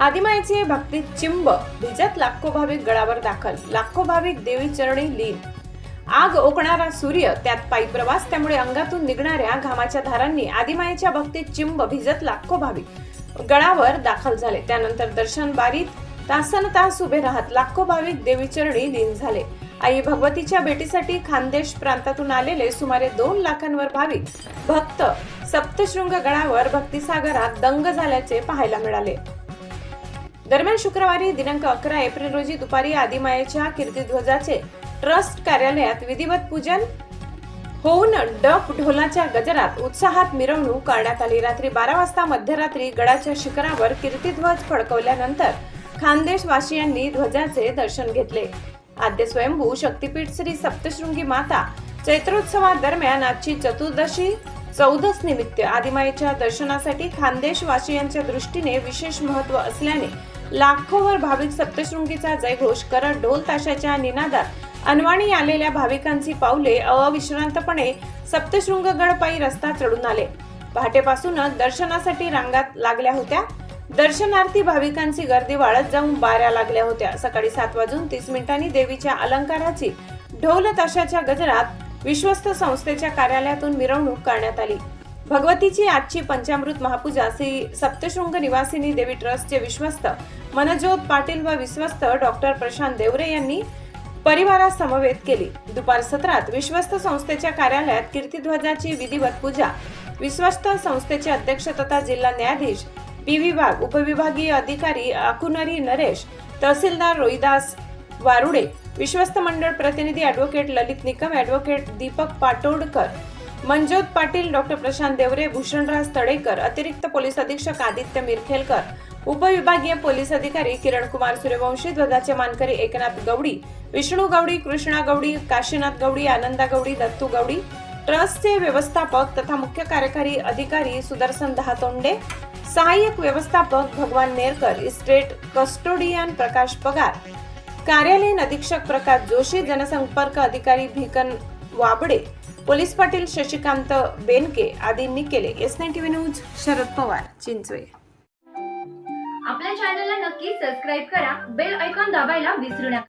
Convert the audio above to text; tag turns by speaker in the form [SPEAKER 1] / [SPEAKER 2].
[SPEAKER 1] आदिमायेचे भक्ती चिंब भिजत लाखो भाविक गडावर दाखल. लाखो भाविक देवी चरणी लीन. आग ओकणारा सूर्य त्यात पायी प्रवास त्यामुळे अंगातून निघणाऱ्या घामाच्या धारांनी आदिमायाच्या भक्तीत चिंब भिजत लाखो भाविक गडावर दाखल झाले. त्यानंतर दर्शन बारीत तासन तास उभे राहत लाखो भाविक देवीचरणी लीन झाले. आई भगवतीच्या भेटीसाठी खानदेश प्रांतातून आलेले सुमारे दोन लाखांवर भाविक भक्त सप्तशृंग गडावर भक्तिसागरात दंग झाल्याचे पाहायला मिळाले. दरम्यान शुक्रवारी दिनांक अकरा एप्रिल रोजी दुपारी आदिमायेच्या कीर्तिध्वजाचे ट्रस्ट कार्यालयात विधिवत पूजन होऊन डफ ढोलाच्या गजरात उत्साहात मिरवणूक काढण्यात आली. रात्री बारा वाजता मध्यरात्री गडाच्या शिखरावर कीर्तिध्वज फडकवल्यानंतर खानदेशवासियांनी ध्वजाचे दर्शन घेतले. आद्य स्वयंभू शक्तीपीठ श्री सप्तशृंगी माता चैत्रोत्सवादरम्यान आजची चतुर्दशी चौदस निमित्त आदिमाईच्या दर्शनासाठी खानदेश वासियांच्या दृष्टीने विशेष महत्त्व असल्याने लाखोवर भाविक सप्तशृंगीचा जयघोष करत ढोल ताशाच्या निनादात अनवाणी आलेल्या भाविकांची पावले अविश्रांतपणे सप्तशृंगगड पायी रस्ता चढून आले. पहाटेपासूनच दर्शनासाठी रांगात लागल्या होत्या. दर्शनार्थी भाविकांची गर्दी वाढत जाऊन बाऱ्या लागल्या होत्या. सकाळी सात वाजून तीस मिनिटांनी देवीच्या अलंकाराची ढोल ताशाच्या गजरात विश्वस्त संस्थेच्या कार्यालयातून मिरवणूक करण्यात आली. भगवतीची आजची पंचामृत महापूजा श्री सप्तशृंग निवासिनी देवी ट्रस्टचे विश्वस्त मनजोत पाटील व विश्वस्त डॉक्टर प्रशांत देवरे यांनी परिवारासमवेत केली. दुपार सत्रात विश्वस्त संस्थेच्या कार्यालयात कीर्तिध्वजाची विधिवत पूजा विश्वस्त संस्थेचे अध्यक्ष तथा जिल्हा न्यायाधीश पी विभाग उपविभागीय अधिकारी अकुनरी नरेश तहसीलदार रोहिदास वारुडे विश्वस्त मंडळ प्रतिनिधी advocate Lalit Nikam advocate Deepak Patodkar Manjot Patil doctor Prashant Deore Bhushanraj Tadekar अतिरिक्त पोलीस अधीक्षक आदित्य मिरखेलकर उपविभागीय पोलीस अधिकारी किरण कुमार सूर्यवंशी ध्वजाचे मानकरी एकनाथ गवडी विष्णू गवडी कृष्णा गवडी काशीनाथ गवडी आनंदा गवडी दत्तू गवडी ट्रस्टचे व्यवस्थापक तथा मुख्य कार्यकारी अधिकारी सुदर्शन दहातोंडे सहाय्यक व्यवस्थापक भगवान नेरकर इस्टेट कस्टोडियन प्रकाश पगार कार्यालयीन अधीक्षक प्रकाश जोशी जनसंपर्क अधिकारी भिकन वाबडे पोलीस पाटील शशिकांत बेनके आदींनी केले. S nine TV news Sharad Pawar Chinchwe.
[SPEAKER 2] आपल्या चॅनलला नक्की सबस्क्राईब करा बेल ऐकॉन दाबायला विसरू नका.